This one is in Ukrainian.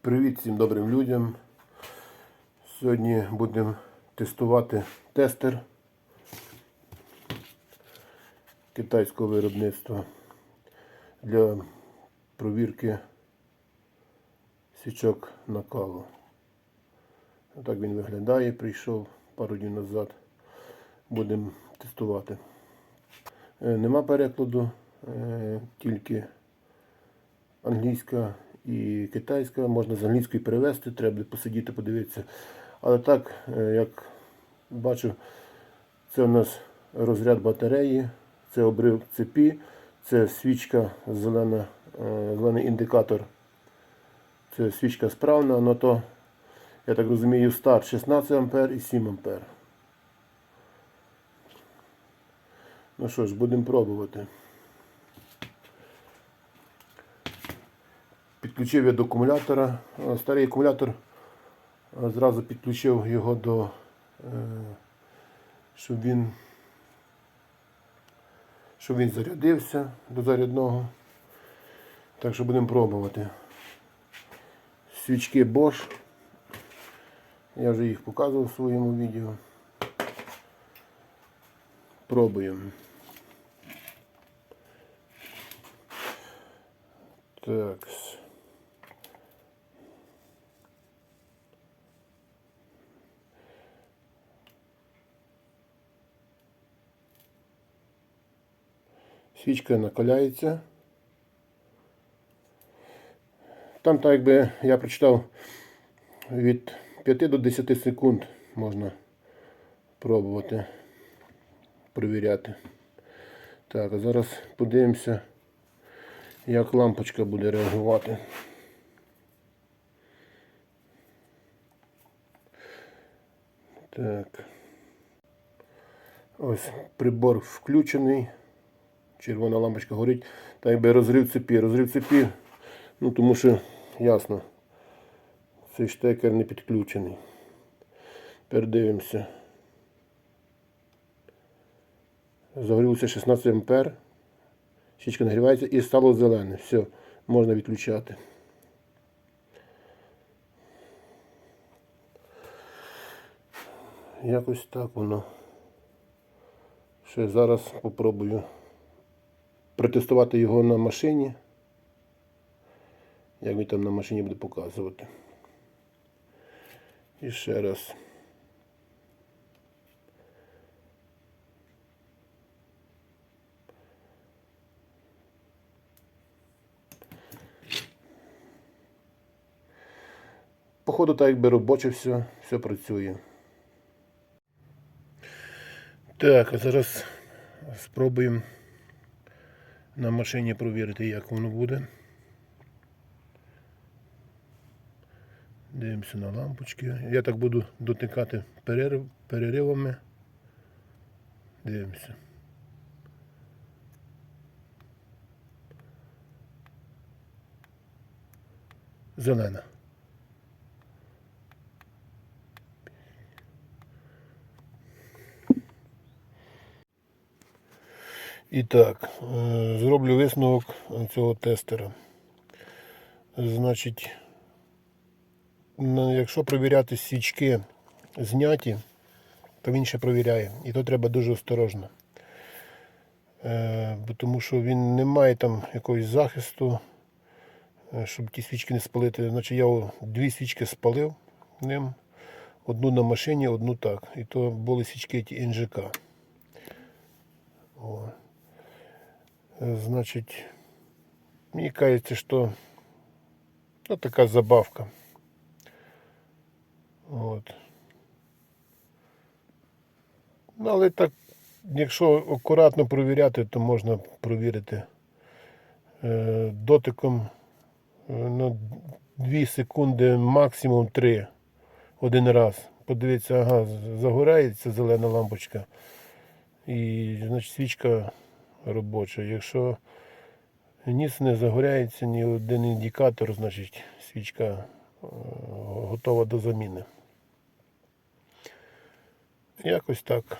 Привіт всім добрим людям. Сьогодні будемо тестувати тестер китайського виробництва для провірки свічок накалу. Так він виглядає, прийшов пару днів назад. Будемо тестувати. Е, Нема перекладу, е, тільки англійська і китайська. Можна з англійської перевести, треба посидіти, подивитися. Але так, е, як бачу, це у нас розряд батареї, це обрив цепі, це свічка зелена, е, зелений індикатор. Це свічка справна, але то, я так розумію, старт 16 А і 7 А. Ну що ж, будемо пробувати. Підключив я до акумулятора. Е, Старий акумулятор е, зразу підключив його до, е, щоб він, щоб він зарядився до зарядного. Так що будемо пробувати. Свічки Bosch. Я вже їх показував в своєму відео. Пробуємо. Так. Свічка накаляється. Там, так якби я прочитав, від 5 до 10 секунд можна пробувати перевіряти. Так, а зараз подивимося, як лампочка буде реагувати. Так. Ось прибор включений. Червона лампочка горить. Та якби розрив цепі. Розрив цепі, ну тому що ясно, цей штекер не підключений. Тепер дивимося. Загорілося 16 ампер. Свічка нагрівається і стало зелене. Все, можна відключати. Якось так воно. Ще зараз попробую протестувати його на машині. Як він там на машині буде показувати. І ще раз. Походу, так якби робоче все, все працює. Так, а зараз спробуємо на машині провірити, як воно буде. Дивимося на лампочки. Я так буду дотикати перерив, переривами. Дивимося. Зелена. І так, е, зроблю висновок цього тестера. Значить, якщо перевіряти свічки зняті, то він ще перевіряє. І то треба дуже осторожно. Е, Тому що він не має там якогось захисту, е, щоб ті свічки не спалити. Значить, я дві свічки спалив ним. Одну на машині, одну так. І то були свічки ті НЖК. О. Е, Значить, мені кажеться, що ну, така забавка. От. Ну, але так, якщо акуратно провіряти, то можна провірити е, дотиком е, на 2 секунди, максимум 3 один раз. Подивіться, ага, загорається зелена лампочка. І значить свічка робоча. Якщо ніс не загоряється ні один індикатор, значить свічка е, готова до заміни. Якось так.